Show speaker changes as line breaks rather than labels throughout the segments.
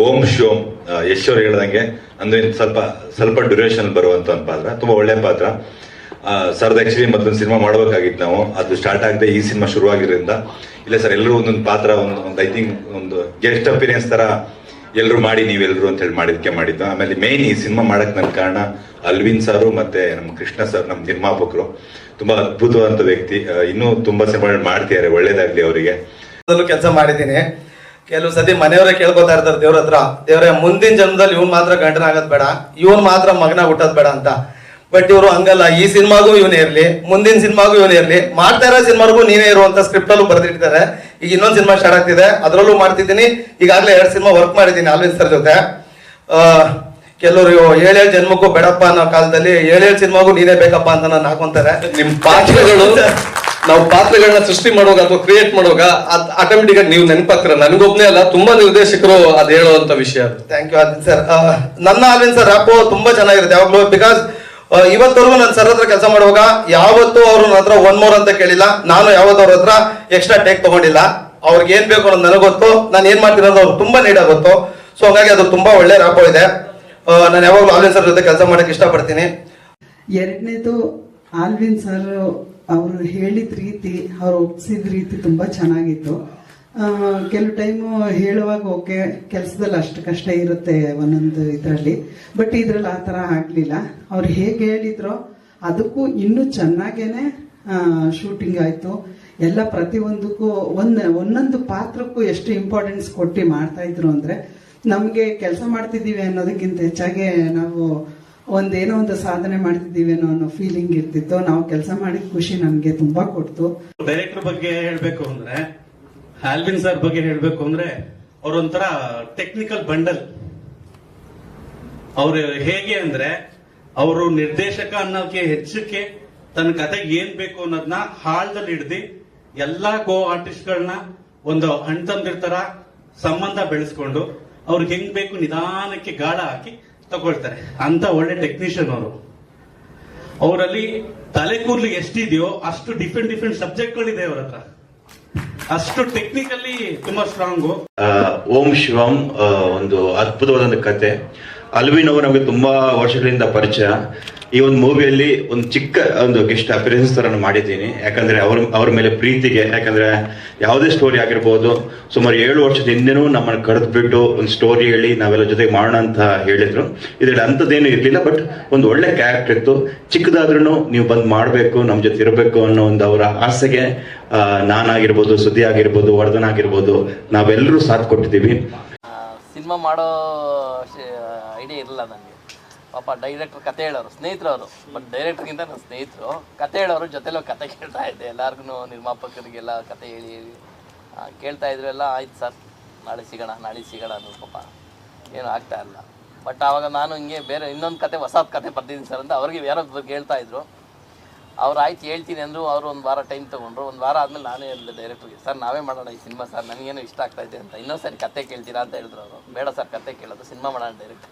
ಓಂ ಶಿವಂ ಯಶೋರ್ ಹೇಳ್ದಂಗೆ, ಅಂದ್ರೆ ಸ್ವಲ್ಪ ಸ್ವಲ್ಪ ಡ್ಯೂರೇಷನ್ ಬರುವಂತ ಒಂದು ಪಾತ್ರ, ತುಂಬಾ ಒಳ್ಳೆ ಪಾತ್ರ. ಸರ್ದ ಆಕ್ಚುಲಿ ಮತ್ತೊಂದು ಸಿನಿಮಾ ಮಾಡ್ಬೇಕಾಗಿತ್ತು ನಾವು. ಅದು ಸ್ಟಾರ್ಟ್ ಆಗದೆ ಈ ಸಿನಿಮಾ ಶುರುವಾಗಿರೋದ್ರಿಂದ. ಇಲ್ಲ ಸರ್, ಎಲ್ಲರೂ ಒಂದೊಂದು ಪಾತ್ರ, ಒಂದು ಒಂದು ಐ ಥಿಂಕ್ ಒಂದು ಗೆಸ್ಟ್ ಅಪಿರಿಯನ್ಸ್ ತರ ಎಲ್ಲರೂ ಮಾಡಿ ನೀವೆಲ್ಲರೂ ಅಂತ ಹೇಳಿ ಮಾಡಿದ್ಕೆ ಮಾಡಿದ್ದು. ಆಮೇಲೆ ಮೇನ್ ಈ ಸಿನಿಮಾ ಮಾಡಕ್ ನನ್ನ ಕಾರಣ ಅಲ್ವಿನ್ ಸರ್ ಮತ್ತೆ ನಮ್ಮ ಕೃಷ್ಣ ಸರ್, ನಮ್ಮ ನಿರ್ಮಾಪಕರು. ತುಂಬಾ ಅದ್ಭುತವಾದಂತ ವ್ಯಕ್ತಿ. ಇನ್ನೂ ತುಂಬಾ ಸಿನಿಮಾಗಳು ಮಾಡ್ತಿದ್ದಾರೆ, ಒಳ್ಳೇದಾಗ್ಲಿ ಅವರಿಗೆ.
ಕೆಲಸ ಮಾಡಿದ್ದೀನಿ. ಕೆಲವು ಸತಿ ಮನೆಯವರೇ ಕೇಳ್ಕೊತಾ ಇರ್ತಾರೆ ದೇವ್ರ ಹತ್ರ. ದೇವ್ರೆ ಮುಂದಿನ ಜನ್ಮದಲ್ಲಿ ಇವ್ನು ಮಾತ್ರ ಗಂಡನ ಆಗೋದ್ ಬೇಡ ಇವನ್ ಮಾತ್ರ ಮಗನ ಹುಟ್ಟೋದ್ ಬೇಡ ಅಂತ. ಬಟ್ ಇವರು ಹಂಗಲ್ಲ ಈ ಸಿನಿಮಾಗೂ ಇವನೇ ಇರ್ಲಿ ಮುಂದಿನ ಸಿನಿಮಾಗೂ ಇವನೇ ಇರ್ಲಿ. ಮಾಡ್ತಾ ಇರೋ ಸಿನಿಮಾಗೂ ನೀನೇ ಇರುವಂತ ಸ್ಕ್ರಿಪ್ಟ್ ಅಲ್ಲೂ ಬರೆದಿಟ್ಟಿದ್ದಾರೆ. ಈಗ ಇನ್ನೊಂದು ಸಿನಿಮಾ ಸ್ಟಾರ್ಟ್ ಆಗ್ತಿದೆ ಅದರಲ್ಲೂ ಮಾಡ್ತಿದ್ದೀನಿ. ಈಗಾಗಲೇ ಎರಡು ಸಿನಿಮಾ ವರ್ಕ್ ಮಾಡಿದ್ದೀನಿ ಆಲ್ವಿನ್ ಸರ್ ಜೊತೆ. ಕೆಲವರು ಏಳೇಳು ಜನ್ಮಕ್ಕೂ ಬೇಡಪ್ಪ ಅನ್ನೋ ಕಾಲದಲ್ಲಿ ಏಳೇಳು ಸಿನಿಮಾಗೂ ನೀನೇ ಬೇಕಪ್ಪ ಅಂತ ನಾನು ಹಾಕೊಂತಾರೆ.
ನಿಮ್ ಪಾತ್ರಗಳು ನಾವು ಪಾತ್ರಗಳನ್ನ ಸೃಷ್ಟಿ ಮಾಡುವಾಗ ಅಥವಾ ಕ್ರಿಯೇಟ್ ಮಾಡುವಾಗ ಆಟೋಮೆಟಿಕ್ ಆಗಿ ನೀವು ನೆನಪಾಗ್ತೀರ. ನನಗೊಬ್ನೇ ಅಲ್ಲ ತುಂಬಾ ನಿರ್ದೇಶಕರು ಅದ್ ಹೇಳುವಂತ ವಿಷಯ ಅದು.
ಥ್ಯಾಂಕ್ ಯು ಅರವಿಂದ್ ಸರ್ ನನ್ನ ಆಲಿನ್ ಸರ್ ರ್ಯಾಪು ತುಂಬಾ ಚೆನ್ನಾಗಿರುತ್ತೆ. ಯಾವಾಗಲೂ ಬಿಕಾಸ್ ಇವತ್ತವರೆಗೂ ನನ್ನ ಸರ್ ಹತ್ರ ಕೆಲಸ ಮಾಡುವಾಗ ಯಾವತ್ತೂ ಅವರು ನನ್ನ ಹತ್ರ ಒನ್ ಮೋರ್ ಅಂತ ಕೇಳಿಲ್ಲ. ನಾನು ಯಾವತ್ತು ಅವ್ರ ಹತ್ರ ಎಕ್ಸ್ಟ್ರಾ ಟೇಕ್ ತಗೊಂಡಿಲ್ಲ. ಅವ್ರಿಗೆ ಏನ್ ಬೇಕು ಅನ್ನೋದು ನನಗೆ ಗೊತ್ತು. ನಾನು ಏನ್ ಮಾಡ್ತೀನಿ ಅನ್ನೋದು ಅವ್ರಿಗೆ ತುಂಬಾ ನೀಟಾಗಿ ಗೊತ್ತು. ಸೊ ಹಂಗಾಗಿ ಅದು ತುಂಬಾ ಒಳ್ಳೆ ರ್ಯಾಪೋ ಇದೆ. ನಾನು ಯಾವಾಗಲೂ ಆಲಿನ್ ಸರ್ ಜೊತೆ ಕೆಲಸ ಮಾಡಕ್ಕೆ ಇಷ್ಟಪಡ್ತೀನಿ.
ಎರಡನೇದು ಆಲ್ವಿನ್ ಸರ್ ಅವರು ಹೇಳಿದ ರೀತಿ, ಅವ್ರು ಒಪ್ಸಿದ ರೀತಿ ತುಂಬಾ ಚೆನ್ನಾಗಿತ್ತು. ಕೆಲವು ಟೈಮು ಹೇಳುವಾಗ ಓಕೆ, ಕೆಲಸದಲ್ಲಿ ಅಷ್ಟು ಕಷ್ಟ ಇರುತ್ತೆ ಒಂದೊಂದು ಇದರಲ್ಲಿ. ಬಟ್ ಇದ್ರಲ್ಲಿ ಆ ಥರ ಆಗಲಿಲ್ಲ. ಅವ್ರು ಹೇಗೆ ಹೇಳಿದ್ರೋ, ಅದಕ್ಕೂ ಇನ್ನೂ ಚೆನ್ನಾಗೇನೆ ಶೂಟಿಂಗ್ ಆಯಿತು. ಎಲ್ಲ ಪ್ರತಿಯೊಂದಕ್ಕೂ ಒಂದು, ಒಂದೊಂದು ಪಾತ್ರಕ್ಕೂ ಎಷ್ಟು ಇಂಪಾರ್ಟೆನ್ಸ್ ಕೊಟ್ಟು ಮಾಡ್ತಾ ಇದ್ರು ಅಂದರೆ, ನಮಗೆ ಕೆಲಸ ಮಾಡ್ತಿದ್ದೀವಿ ಅನ್ನೋದಕ್ಕಿಂತ ಹೆಚ್ಚಾಗಿ ನಾವು ಒಂದೇನೋ ಒಂದು ಸಾಧನೆ ಮಾಡ್ತಿದ್ದೀವಿ ಅನ್ನೋ ಅನ್ನೋ ಫೀಲಿಂಗ್ ಇರ್ತಿತ್ತು. ನಾವು ಕೆಲಸ ಮಾಡಿದ ಖುಷಿ ನಮ್ಗೆ ತುಂಬಾ ಕೊಡ್ತು.
ಡೈರೆಕ್ಟರ್ ಬಗ್ಗೆ ಹೇಳ್ಬೇಕು ಅಂದ್ರೆ ಆಲ್ವಿನ್ ಸರ್ ಬಗ್ಗೆ ಹೇಳ್ಬೇಕು ಅಂದ್ರೆ, ಅವರೊಂಥರ ಟೆಕ್ನಿಕಲ್ ಬಂಡಲ್ ಅವರು ಹೇಗೆ ಅಂದ್ರೆ, ಅವರು ನಿರ್ದೇಶಕ ಅನ್ನೋಕೆ ಹೆಚ್ಚಕ್ಕೆ ತನ್ನ ಕತೆಗೆ ಏನ್ ಬೇಕು ಅನ್ನೋದನ್ನ ಹಾಳ್ದಲ್ಲಿ ಹಿಡ್ದು ಎಲ್ಲಾ ಕೋ ಆರ್ಟಿಸ್ಟ್ಗಳನ್ನ ಒಂದು ಅಣ್ತಂದಿರ್ತರ ಸಂಬಂಧ ಬೆಳೆಸ್ಕೊಂಡು, ಅವ್ರಿಗೆ ಹೆಂಗ್ ಬೇಕು ನಿಧಾನಕ್ಕೆ ಗಾಳ ಹಾಕಿ ತಗೊಳ್ತಾರೆ. ಅಂತ ಒಳ್ಳೆ ಟೆಕ್ನಿಷಿಯನ್ ಅವರು. ಅವರಲ್ಲಿ ತಲೆ ಕೂರ್ಲಿ ಎಷ್ಟಿದೆಯೋ ಅಷ್ಟು ಡಿಫ್ರೆಂಟ್ ಡಿಫ್ರೆಂಟ್ ಸಬ್ಜೆಕ್ಟ್ಗಳಿದೆ ಅವ್ರ ಹತ್ರ. ಅಷ್ಟು ಟೆಕ್ನಿಕಲಿ ತುಂಬಾ ಸ್ಟ್ರಾಂಗು
ಓಂ ಶಿವಂ ಒಂದು ಅದ್ಭುತವಾದ ಕತೆ. ಅಲ್ವಿನ್ ಅವರು ನಮಗೆ ತುಂಬಾ ವರ್ಷಗಳಿಂದ ಪರಿಚಯ. ಈ ಒಂದು ಮೂವಿಯಲ್ಲಿ ಒಂದು ಚಿಕ್ಕ ಒಂದು ಗೆಸ್ಟ್ ಅಪಿಯರೆನ್ಸ್ ತರ ಮಾಡಿದ್ದೀನಿ. ಯಾಕಂದ್ರೆ ಅವ್ರ ಅವ್ರ ಮೇಲೆ ಪ್ರೀತಿಗೆ, ಯಾಕಂದ್ರೆ ಯಾವುದೇ ಸ್ಟೋರಿ ಆಗಿರ್ಬೋದು, ಸುಮಾರು ಏಳು ವರ್ಷದ ಹಿಂದೆನೂ ನಮ್ಮನ್ನು ಕರೆದು ಬಿಟ್ಟು ಒಂದು ಸ್ಟೋರಿ ಹೇಳಿ ನಾವೆಲ್ಲ ಜೊತೆಗೆ ಮಾಡೋಣ ಅಂತ ಹೇಳಿದ್ರು. ಇದರಲ್ಲಿ ಅಂಥದ್ದೇನು ಇರಲಿಲ್ಲ ಬಟ್ ಒಂದು ಒಳ್ಳೆ ಕ್ಯಾರೆಕ್ಟರ್ ಇತ್ತು. ಚಿಕ್ಕದಾದ್ರೂ ನೀವು ಬಂದು ಮಾಡಬೇಕು, ನಮ್ಮ ಜೊತೆ ಇರಬೇಕು ಅನ್ನೋ ಒಂದು ಅವರ ಆಸೆಗೆ ನಾನಾಗಿರ್ಬೋದು ಸುದ್ದಿ ಆಗಿರ್ಬೋದು ವರ್ಧನ್ ಆಗಿರ್ಬೋದು ನಾವೆಲ್ಲರೂ ಸಾಥ್ ಕೊಟ್ಟಿದ್ದೀವಿ.
ಸಿನಿಮಾ ಮಾಡೋ ಐಡಿಯಾ ಇರಲಿಲ್ಲ ನನಗೆ ಪಾಪ ಡೈರೆಕ್ಟ್ರ್ ಕತೆ ಹೇಳೋರು ಸ್ನೇಹಿತರು ಅವರು ಬಟ್ ಡೈರೆಕ್ಟರ್ಗಿಂತ ನನ್ನ ಸ್ನೇಹಿತರು. ಕತೆ ಹೇಳೋರು ಜೊತೆಲೋ ಕತೆ ಕೇಳ್ತಾ ಇದ್ದೆ. ಎಲ್ಲರಿಗೂ ನಿರ್ಮಾಪಕರಿಗೆಲ್ಲ ಕತೆ ಹೇಳಿ ಹೇಳಿ. ಕೇಳ್ತಾ ಇದ್ರು ಎಲ್ಲ, ಆಯ್ತು ಸರ್, ನಾಳೆ ಸಿಗೋಣ ನಾಳೆ ಸಿಗೋಣ ಅನ್ನೋ ಪಾಪ. ಏನು ಆಗ್ತಾ ಇಲ್ಲ. ಬಟ್ ಆವಾಗ ನಾನು ಹಿಂಗೆ ಬೇರೆ ಇನ್ನೊಂದು ಕತೆ, ಹೊಸದು ಕತೆ ಬರ್ತಿದ್ದೀನಿ ಸರ್ ಅಂತ ಅವ್ರಿಗೆ ಯಾರೋ ಕೇಳ್ತಾ ಇದ್ರು. ಅವ್ರು ಆಯ್ತು ಹೇಳ್ತೀನಿ ಅಂದರು ಅವರು ಒಂದು ವಾರ ಟೈಮ್ ತೊಗೊಂಡ್ರು. ಒಂದು ವಾರ ಆದಮೇಲೆ ನಾನೇ ಹೇಳಿದೆ ಡೈರೆಕ್ಟ್ರಿಗೆ ಸರ್ ನಾವೇ ಮಾಡೋಣ ಈ ಸಿನಿಮಾ ಸರ್ ನನಗೇನು ಇಷ್ಟ ಆಗ್ತಾ ಇದೆ ಅಂತ. ಇನ್ನೊಂದು ಸರಿ ಕತೆ ಕೇಳ್ತೀರಾ ಅಂತ ಹೇಳಿದ್ರು ಅವರು. ಬೇಡ ಸರ್ ಕತೆ ಕೇಳೋದು ಸಿನಿಮಾ ಮಾಡೋಣ ಡೈರೆಕ್ಟ್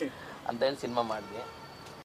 ಅಂತ ಹೇಳಿ ಸಿನಿಮಾ ಮಾಡಿದ್ವಿ